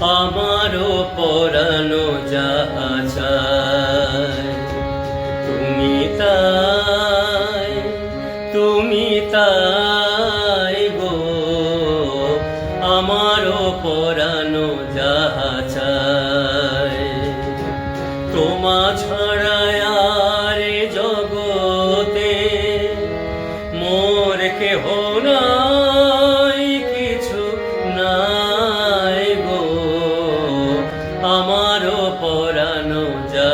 আমারও পরানো যা তুমি তাই তুমি তাই গো আমারও পরানো যা চায় তোমা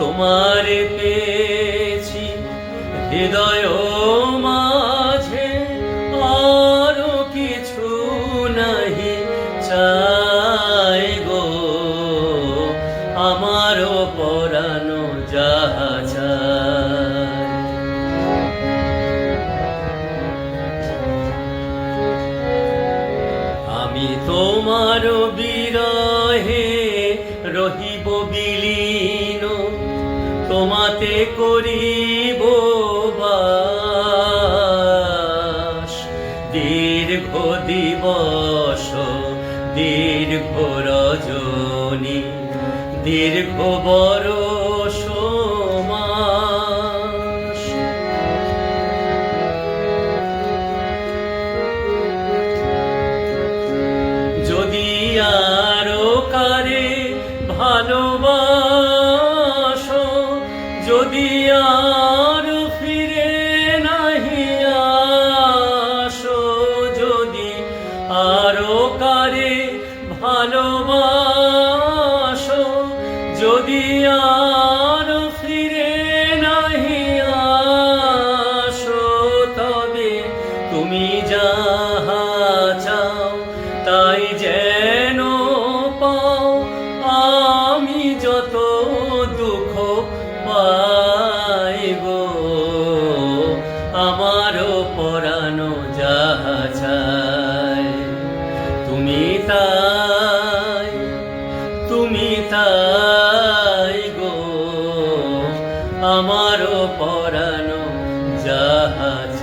তোমার পেয়েছি, হৃদয় মাঝে আরও কিছু নাহি চাই গো। আমারও পরানো যাহা আমি তোমার বিরহে রহিব বিলীন তোমাতে করিব দীর্ঘ দিবস দীর্ঘ রজনী দীর্ঘ মাস। যদি আরও কারে ভালোবাসো ভালোবাসো যদি আর ফিরে নাহি আসো তবে তুমি যাহা চাও তুমি তাই তুমি তাই গো আমারও পরানো জাহাজ